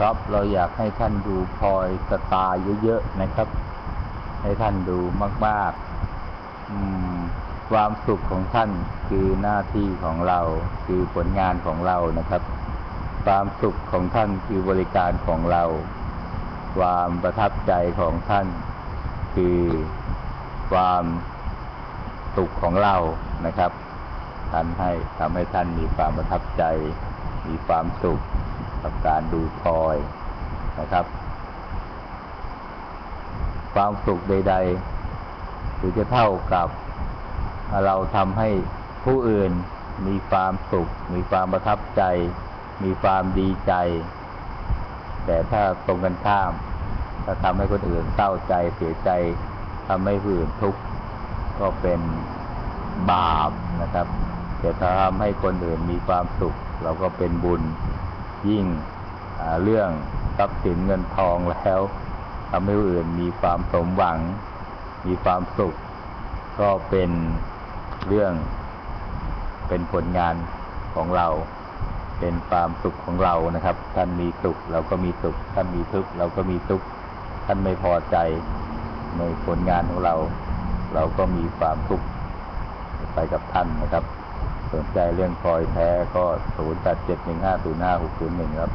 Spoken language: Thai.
ครับ เราอยากให้ท่านดูพลอยสตาเยอะๆนะครับ ให้ท่านดูมากๆความสุขของท่านคือหน้าที่ของเราคือผลงานของเรานะครับ ความสุขของท่านคือบริการของเรา ความประทับใจของท่าน คือความสุขของเรานะครับท่านให้ทำให้ท่านมีความประทับใจ มีความสุข กับการดูพลอยนะครับ ความสุขใดๆหรือจะเท่ากับเราทำให้ผู้อื่นมีความสุข มีความประทับใจ มีความดีใจ แต่ถ้าตรงกันข้าม ถ้าทำให้คนอื่นเศร้าใจเสียใจทำให้ผู้อื่นทุกข์ก็เป็นบาปนะครับแต่ถ้าทำให้คนอื่นมีความสุข เราก็เป็นบุญ ยิ่งเรื่องทรัพย์สินเงินทองแล้วทำให้ผู้อื่นมีความสมหวัง มีความสุข ก็เป็นเรื่องเป็นผลงานของเรา เป็นความสุขของเรานะครับ ท่านมีสุขเราก็มีสุข ท่านมีทุกข์เราก็มีทุกข์ ท่านไม่พอใจในผลงานของเรา เราก็มีความทุกข์ไปกับท่านนะครับ สนใจเรื่องพลอยแท้ก็ 0 8 7 1 5 0 5 6 0 1 ครับ